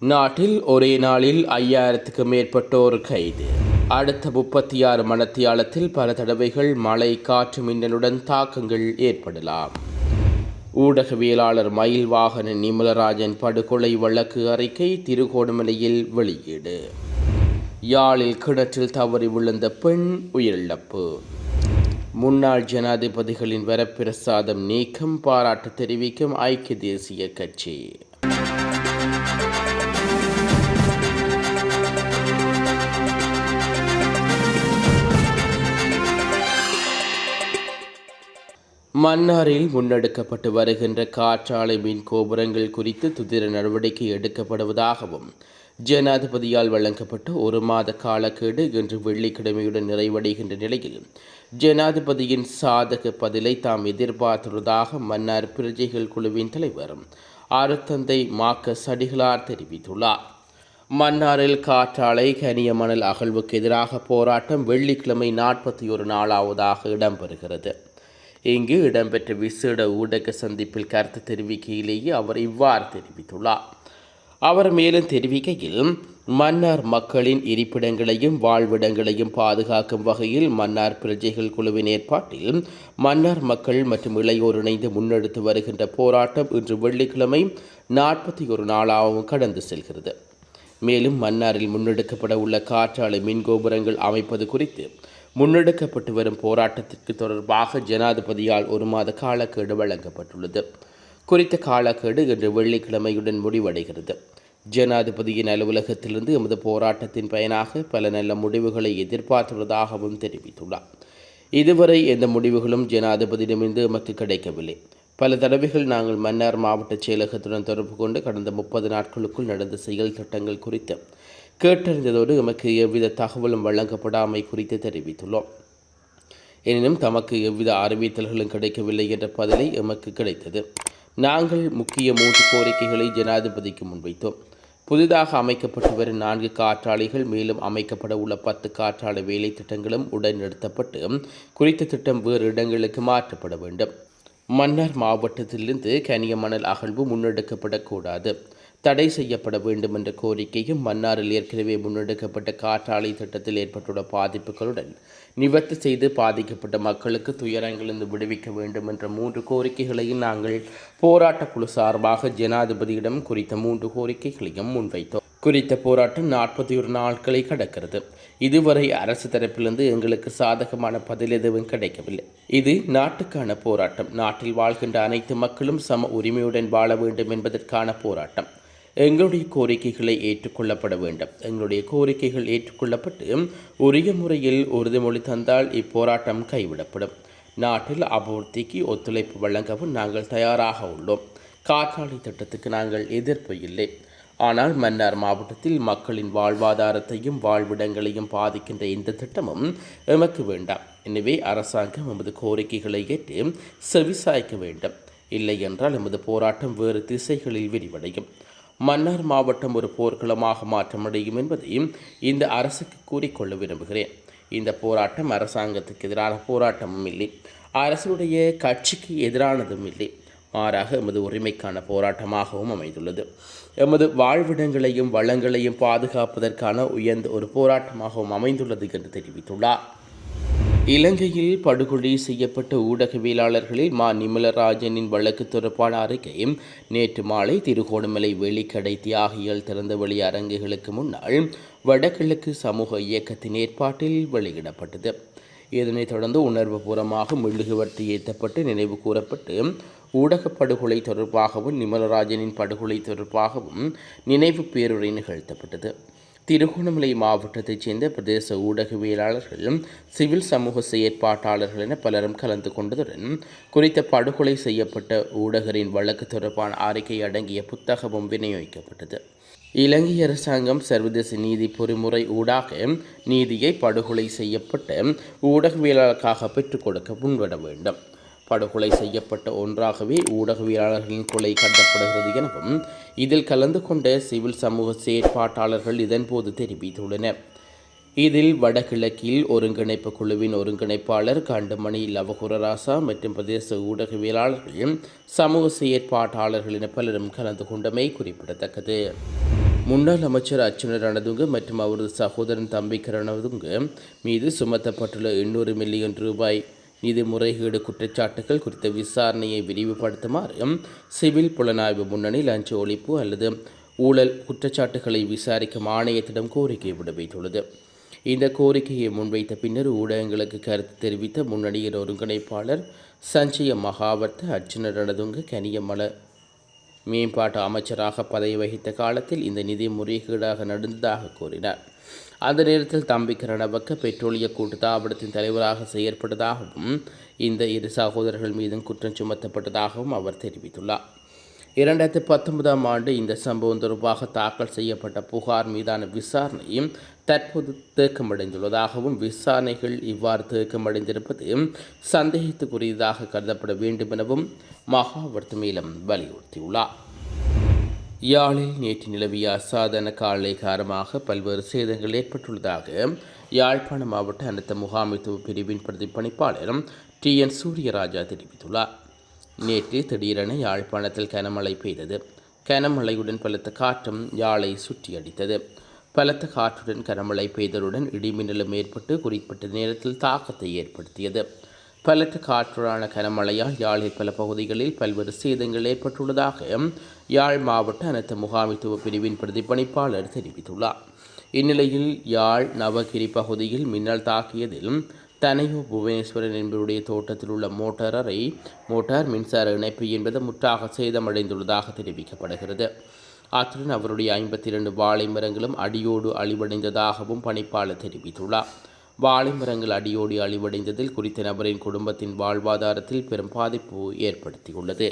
நாட்டில் ஒரே நாளில் ஐயாயிரத்துக்கு மேற்பட்டோர் கைது. அடுத்த முப்பத்தி ஆறு மணத்தியாலத்தில் பல தடவைகள் மழை காற்று மின்னலுடன் தாக்கங்கள் ஏற்படலாம். ஊடகவியலாளர் மயில் வாகன நிமலராஜன் படுகொலை வழக்கு அறிக்கை திருகோணமலையில் வெளியீடு. யாழில் கிணற்றில் தவறி விழுந்த பெண் உயிரிழப்பு. முன்னாள் ஜனாதிபதிகளின் வரப்பிரசாதம் நீக்கம் பாராட்டு தெரிவிக்கும் ஐக்கிய தேசிய கட்சி. மன்னாரில் முன்னெடுக்கப்பட்டு வருகின்ற காற்றாலை மின் கோபுரங்கள் குறித்து துதிர நடவடிக்கை எடுக்கப்படுவதாகவும் ஜனாதிபதியால் வழங்கப்பட்ட ஒரு மாத காலக்கெடு இன்று வெள்ளிக்கிழமையுடன் நிறைவடைகின்ற நிலையில் ஜனாதிபதியின் சாதக பதிலை தாம் எதிர்பார்த்துள்ளதாக மன்னார் பிரஜைகள் குழுவின் தலைவர் அருத்தந்தை மாக்க சடிகளார் தெரிவித்துள்ளார். மன்னாரில் காற்றாலை கனிய மணல் அகழ்வுக்கு எதிராக போராட்டம் வெள்ளிக்கிழமை நாற்பத்தி ஒரு நாளாவதாக இடம்பெறுகிறது. இங்கு இடம்பெற்ற விசேட ஊடக சந்திப்பில் கருத்து தெரிவிக்கையிலேயே அவர் இவ்வாறு தெரிவித்துள்ளார். அவர் மேலும் தெரிவிக்கையில் மன்னார் மக்களின் இருப்பிடங்களையும் வாழ்விடங்களையும் பாதுகாக்கும் வகையில் மன்னார் பிரஜைகள் குழுவின் ஏற்பாட்டில் மன்னார் மக்கள் மற்றும் இளையோர் இணைந்து முன்னெடுத்து வருகின்ற போராட்டம் இன்று வெள்ளிக்கிழமை நாற்பத்தி ஒரு நாளாகவும் கடந்து செல்கிறது. மேலும் மன்னாரில் முன்னெடுக்கப்பட உள்ள காற்றாலை மின் கோபுரங்கள் அமைப்பது குறித்து முன்னெடுக்கப்பட்டு வரும் போராட்டத்திற்கு தொடர்பாக ஜனாதிபதியால் ஒரு மாத காலக்கேடு வழங்கப்பட்டுள்ளது. குறித்த காலக்கேடு இன்று வெள்ளிக்கிழமையுடன் முடிவடைகிறது. ஜனாதிபதியின் அலுவலகத்திலிருந்து எமது போராட்டத்தின் பயனாக பல நல்ல முடிவுகளை எதிர்பார்த்துள்ளதாகவும் தெரிவித்துள்ளார். இதுவரை எந்த முடிவுகளும் ஜனாதிபதியிடமிருந்து எமக்கு கிடைக்கவில்லை. பல தடவைகள் நாங்கள் மன்னார் மாவட்ட செயலகத்துடன் தொடர்பு கொண்டு கடந்த முப்பது நாட்களுக்குள் நடந்த செயல் திட்டங்கள் குறித்து கேட்டறிந்ததோடு எமக்கு எவ்வித தகவலும் வழங்கப்படாமை குறித்து தெரிவித்துள்ளோம். எனினும் தமக்கு எவ்வித அறிவித்தல்களும் கிடைக்கவில்லை என்ற பதிலை எமக்கு கிடைத்தது. நாங்கள் முக்கிய மூன்று கோரிக்கைகளை ஜனாதிபதிக்கு முன்வைத்தோம். புதிதாக அமைக்கப்பட்டு வரும் நான்கு காற்றாலைகள் மேலும் அமைக்கப்பட உள்ள பத்து காற்றாலை வேலை திட்டங்களும் உடன் நிறுத்தப்பட்டு குறித்த திட்டம் வேறு இடங்களுக்கு மாற்றப்பட வேண்டும். மன்னார் மாவட்டத்திலிருந்து கனிய மணல் அகழ்வு முன்னெடுக்கப்படக்கூடாது. தடை செய்யப்பட வேண்டும் என்ற கோரிக்கையும் மன்னாரில் ஏற்கனவே முன்னெடுக்கப்பட்ட காற்றாலை திட்டத்தில் ஏற்பட்டுள்ள பாதிப்புகளுடன் நிவர்த்தி செய்து பாதிக்கப்பட்ட மக்களுக்கு துயரங்களிலிருந்து விடுவிக்க வேண்டும் என்ற மூன்று கோரிக்கைகளையும் நாங்கள் போராட்டக்குழு சார்பாக ஜனாதிபதியிடம் குறித்த மூன்று கோரிக்கைகளையும் முன்வைத்தோம். குறித்த போராட்டம் நாற்பத்தி ஒரு நாட்களை கடக்கிறது. இதுவரை அரசு தரப்பிலிருந்து எங்களுக்கு சாதகமான பதில் எதுவும் கிடைக்கவில்லை. இது நாட்டுக்கான போராட்டம். நாட்டில் வாழ்கின்ற அனைத்து மக்களும் சம உரிமையுடன் வாழ வேண்டும் என்பதற்கான போராட்டம். எங்களுடைய கோரிக்கைகளை ஏற்றுக்கொள்ளப்பட வேண்டும். எங்களுடைய கோரிக்கைகள் ஏற்றுக்கொள்ளப்பட்டு உரிய முறையில் உறுதிமொழி தந்தால் இப்போராட்டம் கைவிடப்படும். நாட்டில் அபிவிருத்திக்கு ஒத்துழைப்பு வழங்கவும் நாங்கள் தயாராக உள்ளோம். காற்றாலை திட்டத்துக்கு நாங்கள் எதிர்ப்பு இல்லை. ஆனால் மன்னார் மாவட்டத்தில் மக்களின் வாழ்வாதாரத்தையும் வாழ்விடங்களையும் பாதிக்கின்ற இந்த திட்டமும் எமக்கு வேண்டாம். எனவே அரசாங்கம் எமது கோரிக்கைகளை ஏற்று செவிசாய்க்க வேண்டும். இல்லை என்றால் எமது போராட்டம் வேறு திசைகளில் விரிவடையும். மன்னார் மாவட்டம் ஒரு போர்க்களமாக மாற்றமடையும் என்பதையும் இந்த அரசுக்கு கூறிக்கொள்ள விரும்புகிறேன். இந்த போராட்டம் அரசாங்கத்துக்கு எதிரான போராட்டமும் இல்லை. அரசுடைய கட்சிக்கு எதிரானதும் இல்லை. மாறாக எமது உரிமைக்கான போராட்டமாகவும் அமைந்துள்ளது. எமது வாழ்விடங்களையும் வளங்களையும் பாதுகாப்பதற்கான உயர்ந்த ஒரு போராட்டமாகவும் அமைந்துள்ளது என்று தெரிவித்துள்ளார். இலங்கையில் படுகொலை செய்யப்பட்ட ஊடகவியலாளர்களில் மா. நிமலராஜனின் வழக்கு தொடர்பான அறிக்கையும் நேற்று மாலை திருகோணமலை வெளிக்கடை தியாகிகள் திறந்தவெளி அரங்குகளுக்கு முன்னால் வடகிழக்கு சமூக இயக்கத்தின் ஏற்பாட்டில் வெளியிடப்பட்டது. இதனைத் தொடர்ந்து உணர்வுபூர்வமாக மெழுகுவர்த்தி ஏற்றப்பட்டு நினைவு கூறப்பட்டு ஊடக படுகொலை தொடர்பாகவும் நிமலராஜனின் படுகொலை தொடர்பாகவும் நினைவு பேருரை நிகழ்த்தப்பட்டது. திருகோணமலை மாவட்டத்தைச் சேர்ந்த பிரதேச ஊடகவியலாளர்களும் சிவில் சமூக செயற்பாட்டாளர்கள் என பலரும் கலந்து கொண்டதுடன் குறித்த படுகொலை செய்யப்பட்ட ஊடகரின் வழக்கு தொடர்பான அறிக்கை அடங்கிய புத்தகமும் விநியோகிக்கப்பட்டது. இலங்கை அரசாங்கம் சர்வதேச நீதி பொறிமுறை ஊடாக நீதியை படுகொலை செய்யப்பட்ட ஊடகவியலாளருக்காக பெற்றுக் கொடுக்க முன்வர வேண்டும். படுகொலை செய்யப்பட்ட ஒன்றாகவே ஊடகவியலாளர்களின் கொலை கண்டப்படுகிறது எனவும் இதில் கலந்து கொண்ட சிவில் சமூக செயற்பாட்டாளர்கள் இதன்போது தெரிவித்துள்ளனர். இதில் வடகிழக்கில் ஒருங்கிணைப்பு குழுவின் ஒருங்கிணைப்பாளர் கண்டுமணி லவகுரராசா மற்றும் பிரதேச ஊடகவியலாளர்கள் சமூக செயற்பாட்டாளர்கள் என பலரும் கலந்து கொண்டமை குறிப்பிடத்தக்கது. முன்னாள் அமைச்சர் அர்ச்சுனர் ரணதுங்க மற்றும் அவரது சகோதரன் தம்பி கரணதுங்கு மீது சுமத்தப்பட்டுள்ள எண்ணூறு மில்லியன் ரூபாய் நிதி முறைகேடு குற்றச்சாட்டுகள் குறித்த விசாரணையை விரிவுபடுத்துமாறு சிவில் புலனாய்வு முன்னணி லஞ்ச ஒழிப்பு அல்லது ஊழல் குற்றச்சாட்டுகளை விசாரிக்கும் ஆணையத்திடம் கோரிக்கை விடுவித்துள்ளது. இந்த கோரிக்கையை முன்வைத்த பின்னர் ஊடகங்களுக்கு கருத்து தெரிவித்த முன்னணியின் ஒருங்கிணைப்பாளர் சஞ்சய மகாவர்த்த அர்ச்சுன ரணதுங்க கனியமல மேம்பாட்டு அமைச்சராக பதவி வகித்த காலத்தில் இந்த நிதி முறைகேடாக நடந்ததாக கூறினார். அந்த நேரத்தில் தம்பி கரணவக்க பெட்ரோலிய கூட்டுத்தாபனத்தின் தலைவராக செயற்பட்டதாகவும் இந்த இரு சகோதரர்கள் மீதும் குற்றம் சுமத்தப்பட்டதாகவும் அவர் தெரிவித்துள்ளார். இரண்டாயிரத்தி பத்தொன்பதாம் ஆண்டு இந்த சம்பவம் தொடர்பாக தாக்கல் செய்யப்பட்ட புகார் மீதான விசாரணையும் தற்போது தேக்கமடைந்துள்ளதாகவும் விசாரணைகள் இவ்வாறு தேக்கமடைந்திருப்பது சந்தேகத்துக்குரியதாக கருதப்பட வேண்டும் எனவும் மகாவர்த்த மேலும் வலியுறுத்தியுள்ளார். யாழில் நேற்று நிலவிய அசாதாரண காலை காரணமாக பல்வேறு சேதங்கள் ஏற்பட்டுள்ளதாக யாழ்ப்பாண மாவட்ட அனைத்த முகாமைத்துவ பிரிவின் பிரதிப்பணிப்பாளர் டி என் சூரியராஜா தெரிவித்துள்ளார். நேற்று திடீரென யாழ்ப்பாணத்தில் கனமழை பெய்தது. கனமழையுடன் பலத்த காற்றும் யாழை சுற்றியடித்தது. பலத்த காற்றுடன் கனமழை பெய்ததுடன் இடிமின்னலும் ஏற்பட்டு குறிப்பிட்ட நேரத்தில் தாக்கத்தை ஏற்படுத்தியது. பலத்த காற்றுடான கனமழையால் யாழில் பல பகுதிகளில் பல்வேறு சேதங்கள் ஏற்பட்டுள்ளதாக யாழ் மாவட்ட அனைத்து முகாமித்துவ பிரிவின் பிரதிப்பணிப்பாளர் தெரிவித்துள்ளார். இந்நிலையில் யாழ் நவகிரி பகுதியில் மின்னல் தாக்கியதில் தனையோ புவனேஸ்வரன் என்பவருடைய தோட்டத்தில் உள்ள மோட்டார் அறை மோட்டார் மின்சார இணைப்பு என்பது முற்றாக சேதமடைந்துள்ளதாக தெரிவிக்கப்படுகிறது. அத்துடன் அவருடைய ஐம்பத்தி இரண்டு வாழை மரங்களும் அடியோடு அழிவடைந்ததாகவும் பணிப்பாளர் தெரிவித்துள்ளார். வாழை மரங்கள் அடியோடி அழிவடைந்ததில் குறித்த நபரின் குடும்பத்தின் வாழ்வாதாரத்தில் பெரும் பாதிப்பு ஏற்படுத்தியுள்ளது.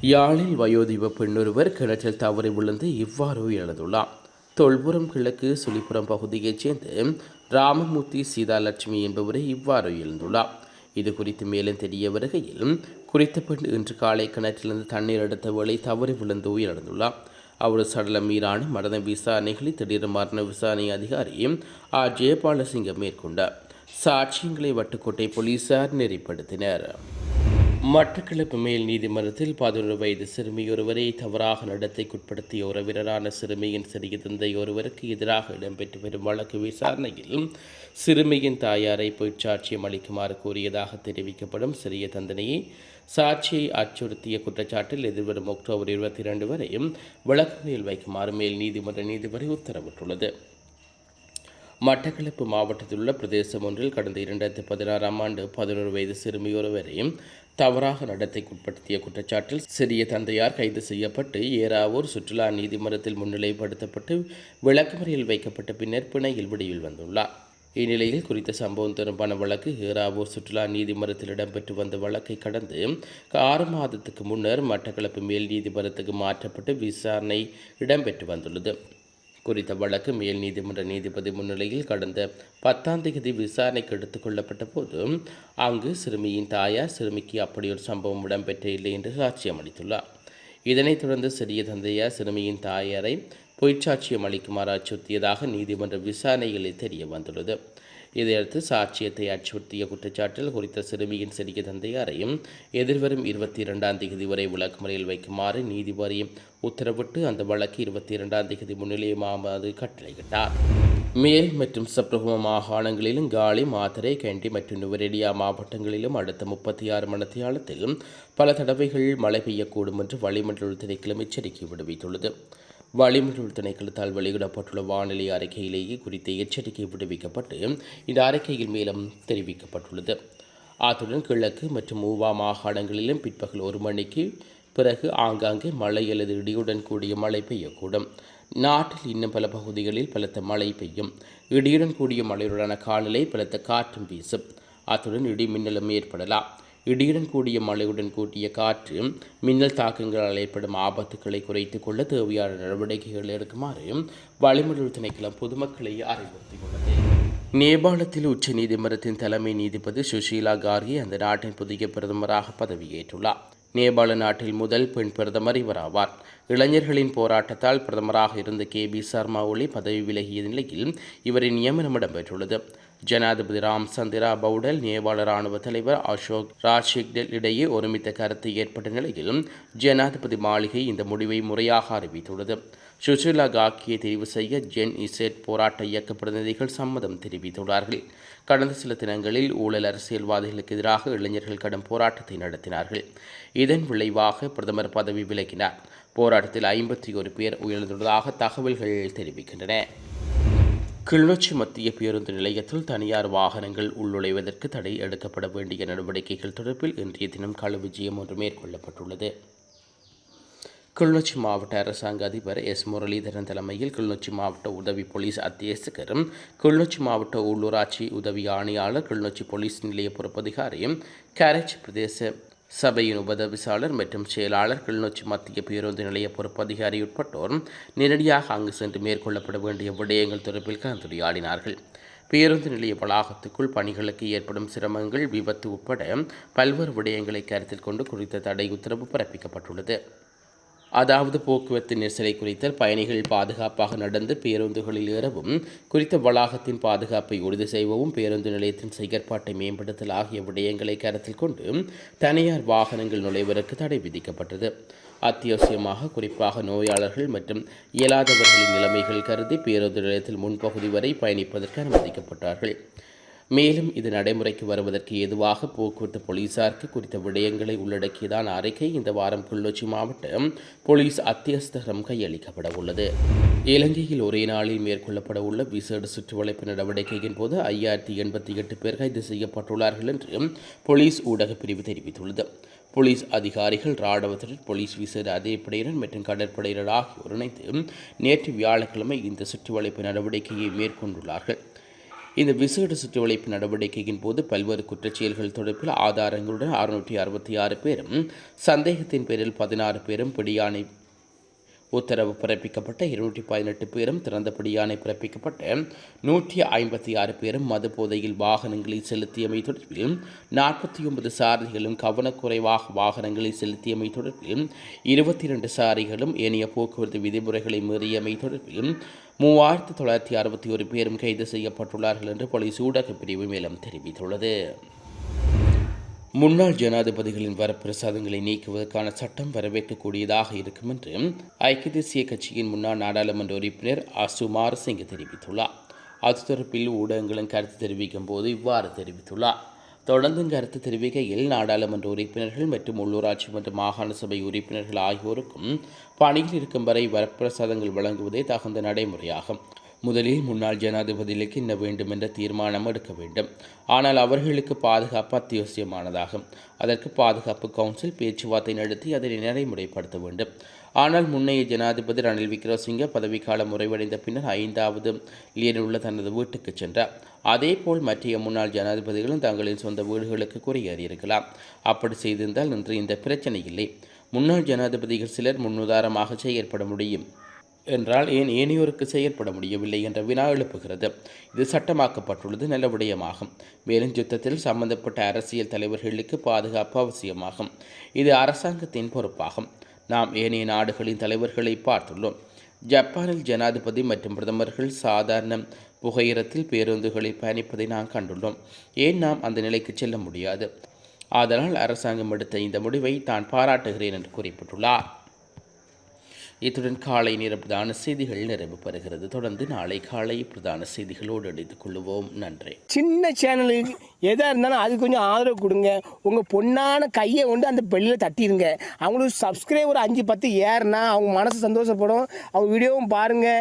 யாழில் வயோதிப பெண்ணொருவர் கிணற்றில் தவறி விழுந்து இவ்வாறு உயிரிழந்துள்ளார். தொல்புரம் கிழக்கு சுழிப்புறம் பகுதியைச் சேர்ந்த ராமமூர்த்தி சீதாலட்சுமி என்பவரை இவ்வாறு எழுந்துள்ளார். இது குறித்து மேலும் தெரிய வருகையில் குறித்த பெண் இன்று காலை கிணற்றிலிருந்து தண்ணீர் எடுத்த வேளை தவறி விழுந்து உயிரிழந்துள்ளார். அவர் சடலம் மீதான மரண விசாரணைகளை திடீர் மரண விசாரணை அதிகாரி ஆர். ஜெயபாலசிங்கம் மேற்கொண்டார். சாட்சியங்களை வட்டுக்கோட்டை போலீசார் நெறிப்படுத்தினர். மட்டக்களப்பு மேல் நீதிமன்றத்தில் பதினொரு வயது சிறுமியொருவரை தவறாக நடத்தைக்குட்படுத்திய உறவினரான சிறுமியின் சிறிய தந்தை ஒருவருக்கு எதிராக இடம்பெற்று வரும் வழக்கு விசாரணையில் சிறுமியின் தாயாரை பொய்ச்சாட்சியம் அளிக்குமாறு கூறியதாக தெரிவிக்கப்படும் சிறிய தந்தனையை சாட்சியை அச்சுறுத்திய குற்றச்சாட்டில் எதிர்வரும் அக்டோபர் இருபத்தி இரண்டு வரையும் வழக்கு மேல் வைக்குமாறு மேல் நீதிமன்ற நீதிபதி உத்தரவிட்டுள்ளது. மட்டக்களப்பு மாவட்டத்தில் உள்ள பிரதேசம் ஒன்றில் கடந்த இரண்டாயிரத்தி பதினாறாம் ஆண்டு பதினோரு வயது சிறுமியொருவரையும் தவறாக நடத்தைக்குட்படுத்திய குற்றச்சாட்டில் சிறிய தந்தையார் கைது செய்யப்பட்டு ஏறாவூர் சுற்றுலா நீதிமன்றத்தில் முன்னிலைப்படுத்தப்பட்டு விளக்குமுறையில் வைக்கப்பட்ட பின்னர் பிணையில் விடியில் வந்துள்ளார். இந்நிலையில் குறித்த சம்பவம் தொடர்பான வழக்கு ஏறாவூர் சுற்றுலா நீதிமன்றத்தில் இடம்பெற்று வந்த வழக்கை கடந்து ஆறு மாதத்துக்கு முன்னர் மட்டக்களப்பு மேல் நீதிமன்றத்துக்கு மாற்றப்பட்டு விசாரணை இடம்பெற்று வந்துள்ளது. குறித்த வழக்கு மேல் நீதிமன்ற நீதிபதி முன்னிலையில் கடந்த பத்தாம் தேதி விசாரணைக்கு எடுத்துக் கொள்ளப்பட்ட போது அங்கு சிறுமியின் தாயார் சிறுமிக்கு அப்படி ஒரு சம்பவம் இடம்பெற்ற இல்லை என்று சாட்சியம் அளித்துள்ளார். இதனைத் தொடர்ந்து சிறிய தந்தையார் சிறுமியின் தாயாரை பொய்ச்சாட்சியம் அளிக்குமாறு அச்சுறுத்தியதாக நீதிமன்ற விசாரணைகளில் தெரிய வந்துள்ளது. இதையடுத்து சாட்சியத்தை அச்சுறுத்திய குற்றச்சாட்டில் குறித்த சிறுமியின் சிறிய தந்தையாரையும் எதிர்வரும் இருபத்தி இரண்டாம் தேதி வரை விளக்குமுறையில் வைக்குமாறு நீதிபதி உத்தரவிட்டு அந்த வழக்கு இருபத்தி இரண்டாம் தேதி முன்னிலையுமாவது கட்டளையிட்டார். மேல் மற்றும் சப்ரகும மாகாணங்களிலும் காலி மாத்தரை கண்டி மற்றும் நுவரெலியா மாவட்டங்களிலும் அடுத்த முப்பத்தி ஆறு மணத்தியாலத்திலும் பல தடவைகள் மழை பெய்யக்கூடும் என்று வளிமண்டல திணைக்களம் எச்சரிக்கை விடுவித்துள்ளது. வளிமண்டல் திணைக்களத்தால் வெளியிடப்பட்டுள்ள வானிலை அறிக்கையிலேயே குறித்த எச்சரிக்கை விடுவிக்கப்பட்டு இந்த அறிக்கையில் மேலும் தெரிவிக்கப்பட்டுள்ளது. அத்துடன் கிழக்கு மற்றும் மூவா மாகாணங்களிலும் பிற்பகல் ஒரு மணிக்கு பிறகு ஆங்காங்கே மழை அல்லது இடியுடன் கூடிய மழை பெய்யக்கூடும். நாட்டில் இன்னும் பல பகுதிகளில் பலத்த மழை பெய்யும். இடியுடன் கூடிய மழையுடனான காலநிலை பலத்த காற்றும் வீசும். அத்துடன் இடி மின்னலும் ஏற்படலாம். இடியுடன் கூடிய மழையுடன் கூட்டிய காற்று மின்னல் தாக்கங்களால் ஏற்படும் ஆபத்துக்களை குறைத்துக் கொள்ள தேவையான நடவடிக்கைகள் எடுக்குமாறு வளிமண்டல் திணைக்களம் பொதுமக்களை அறிவுறுத்தியுள்ளது நேபாளத்தில் உச்ச நீதிமன்றத்தின் தலைமை நீதிபதி சுஷீலா கார்கி அந்த நாட்டின் புதிய பிரதமராக பதவியேற்றுள்ளார். நேபாள நாட்டில் முதல் பெண் பிரதமர் இவர் ஆவார் இளைஞர்களின் போராட்டத்தால் பிரதமராக இருந்த கே பி சர்மா ஒளி பதவி விலகிய நிலையில் இவரின் நியமனம் இடம்பெற்றுள்ளது. ஜனாதிபதி ராம் சந்திரா பவுடல் நேபாள ராணுவ தலைவர் அசோக் ராஜிக்டல் இடையே ஒருமித்த கருத்து ஏற்பட்ட நிலையில் ஜனாதிபதி மாளிகை இந்த முடிவை முறையாக அறிவித்துள்ளது. சுஷிலா காக்கியை தெரிவு செய்ய ஜென் இசெட் போராட்ட இயக்க பிரதிநிதிகள் சம்மதம் தெரிவித்துள்ளார்கள். கடந்த சில தினங்களில் ஊழல் அரசியல்வாதிகளுக்கு எதிராக இளைஞர்கள் கடும் போராட்டத்தை நடத்தினார்கள். இதன் விளைவாக பிரதமர் பதவி விலகினார். போராட்டத்தில் ஐம்பத்தி ஒரு பேர் உயர்ந்துள்ளதாக தகவல்கள் தெரிவிக்கின்றன. கிளிநொச்சி மத்திய பேருந்து நிலையத்தில் தனியார் வாகனங்கள் உள்நுழைவதற்கு தடை எடுக்கப்பட வேண்டிய நடவடிக்கைகள் தொடர்பில் இன்றைய தினம் கள விஜயம் ஒன்று மேற்கொள்ளப்பட்டுள்ளது. கிளிநொச்சி மாவட்ட அரசாங்க அதிபர் எஸ் முரளிதரன் தலைமையில் கிளிநொச்சி மாவட்ட உதவி போலீஸ் அத்தியட்சகரும் கிளிநொச்சி மாவட்ட உள்ளூராட்சி உதவி ஆணையாளர் கிளிநொச்சி போலீஸ் நிலைய பொறுப்பதிகாரியும் கேரச் பிரதேச சபையின் உபதவிசாளர் மற்றும் செயலாளர் கிளிநொச்சி மத்திய பேருந்து நிலைய பொறுப்பதிகாரி உட்பட்டோர் நேரடியாக அங்கு சென்று மேற்கொள்ளப்பட வேண்டிய விடயங்கள் தொடர்பில் கலந்துரையாடினார்கள். பேருந்து நிலைய வளாகத்துக்குள் பணிகளுக்கு ஏற்படும் சிரமங்கள் விபத்து உட்பட பல்வேறு விடயங்களை கருத்தில் கொண்டு குறித்த தடை உத்தரவு பிறப்பிக்கப்பட்டுள்ளது. அதாவது போக்குவரத்து நெரிசலை குறித்தல் பயணிகள் பாதுகாப்பாக நடந்து பேருந்துகளில் ஏறவும் குறித்த வளாகத்தின் பாதுகாப்பை உறுதி செய்யவும் பேருந்து நிலையத்தின் செயற்பாட்டை மேம்படுத்தல் ஆகிய விடயங்களை கருத்தில் கொண்டு தனியார் வாகனங்கள் நுழைவதற்கு தடை விதிக்கப்பட்டது. அத்தியாவசியமாக குறிப்பாக நோயாளர்கள் மற்றும் இயலாதவர்களின் நிலைமைகள் கருதி பேருந்து நிலையத்தில் முன்பகுதி வரை பயணிப்பதற்கு அனுமதிக்கப்பட்டார்கள். மேலும் இது நடைமுறைக்கு வருவதற்கு ஏதுவாக போக்குவரத்து போலீசாருக்கு குறித்த விடயங்களை உள்ளடக்கியதான அறிக்கை இந்த வாரம் கிள்ளொச்சி மாவட்டம் போலீஸ் அத்தியஸ்தகம் கையளிக்கப்பட உள்ளது இலங்கையில் ஒரே நாளில் மேற்கொள்ளப்பட உள்ள விசேட சுற்றுவளைப்பு நடவடிக்கையின் போது ஐயாயிரத்தி எண்பத்தி எட்டு பேர் கைது செய்யப்பட்டுள்ளார்கள் என்று போலீஸ் ஊடகப் பிரிவு தெரிவித்துள்ளது. போலீஸ் அதிகாரிகள் இராணுவத்தினர் போலீஸ் விசேட அதிரப்படையினர் மற்றும் கடற்படையினர் ஆகியோர் இணைந்து நேற்று வியாழக்கிழமை இந்த சுற்றுவளைப்பு நடவடிக்கையை மேற்கொண்டுள்ளார்கள். இந்த விசேட சுற்றுவளைப்பு நடவடிக்கையின் போது பல்வேறு குற்றச்செயல்கள் தொடர்பில் ஆதாரங்களுடன் அறுநூற்றி அறுபத்தி ஆறு பேரும் சந்தேகத்தின் பேரில் பதினாறு பேரும் பிடியாணை உத்தரவு பிறப்பிக்கப்பட்ட இருநூற்றி பதினெட்டு பேரும் திறந்தபடியான பிறப்பிக்கப்பட்ட நூற்றி ஐம்பத்தி ஆறு பேரும் மது போதையில் வாகனங்களை செலுத்தியமை தொடர்பில் நாற்பத்தி ஒன்பது சாரதிகளும் கவனக்குறைவாக வாகனங்களை செலுத்தியமை தொடர்பில் இருபத்தி இரண்டு சாரிகளும் ஏனைய போக்குவரத்து விதிமுறைகளை மீறியமை தொடர்பில் மூவாயிரத்து தொள்ளாயிரத்தி அறுபத்தி ஒரு பேரும் கைது செய்யப்பட்டுள்ளார்கள் என்று போலீஸ் ஊடக பிரிவு மேலும் தெரிவித்துள்ளது. முன்னாள் ஜனாதிபதிகளின் வரப்பிரசாதங்களை நீக்குவதற்கான சட்டம் வரவேற்கக்கூடியதாக இருக்கும் என்று ஐக்கிய தேசிய கட்சியின் முன்னாள் நாடாளுமன்ற உறுப்பினர் அசுமார் சிங் தெரிவித்துள்ளார். அது தொடர்பில் ஊடகங்களும் கருத்து தெரிவிக்கும் போது இவ்வாறு தெரிவித்துள்ளார். தொடர்ந்தும் கருத்து தெரிவிக்கையில் நாடாளுமன்ற உறுப்பினர்கள் மற்றும் உள்ளூராட்சி மற்றும் மாகாண சபை உறுப்பினர்கள் ஆகியோருக்கும் பணியில் இருக்கும் வரை வரப்பிரசாதங்கள் வழங்குவதே தகுந்த நடைமுறையாகும். முதலில் முன்னாள் ஜனாதிபதிகளுக்கு இன்ன வேண்டும் என்ற தீர்மானம் எடுக்க வேண்டும். ஆனால் அவர்களுக்கு பாதுகாப்பு அத்தியாவசியமானதாகும். அதற்கு பாதுகாப்பு கவுன்சில் பேச்சுவார்த்தை நடத்தி அதனை நடைமுறைப்படுத்த வேண்டும். ஆனால் முன்னைய ஜனாதிபதி ரணில் விக்ரமசிங்க பதவிக்காலம் முறைவடைந்த பின்னர் ஐந்தாவது லியனில் உள்ள தனது வீட்டுக்கு சென்றார். அதேபோல் மற்றைய முன்னாள் ஜனாதிபதிகளும் தங்களின் சொந்த வீடுகளுக்கு குறையேறியிருக்கலாம். அப்படி செய்திருந்தால் இன்று இந்த பிரச்சனை இல்லை. முன்னாள் ஜனாதிபதிகள் சிலர் முன்னுதாரணமாக செயற்பட முடியும். என்றால் ஏன் ஏனையோருக்கு செயற்பட முடியவில்லை என்ற வினா எழுப்புகிறது. இது சட்டமாக்கப்பட்டுள்ளது நல்ல விடயமாகும் மேலும் யுத்தத்தில் சம்பந்தப்பட்ட அரசியல் தலைவர்களுக்கு பாதுகாப்பு அவசியமாகும். இது அரசாங்கத்தின் பொறுப்பாகும். நாம் ஏனைய நாடுகளின் தலைவர்களை பார்த்துள்ளோம். ஜப்பானில் ஜனாதிபதி மற்றும் பிரதமர்கள் சாதாரண புகையிரத்தில் பேருந்துகளை பயணிப்பதை நாம் கண்டுள்ளோம். ஏன் நாம் அந்த நிலைக்கு செல்ல முடியாது? ஆதலால் அரசாங்கம் எடுத்த இந்த முடிவை தான் பாராட்டுகிறேன் என்று குறிப்பிட்டுள்ளார். இத்துடன் காலை நேர பிரதான செய்திகள் நிறைவு பெறுகிறது. தொடர்ந்து நாளை காலை பிரதான செய்திகளோடு இணைந்து கொள்வோம். நன்றி. சின்ன சேனலுக்கு எதாக இருந்தாலும் அது கொஞ்சம் ஆதரவு கொடுங்க. உங்கள் பொண்ணான கையை கொண்டு அந்த பெல்லில் தட்டிடுங்க. அவங்களுக்கு சப்ஸ்கிரைபர் அஞ்சு பத்து ஏறுனா அவங்க மனசு சந்தோஷப்படும். அவங்க வீடியோவும் பாருங்கள்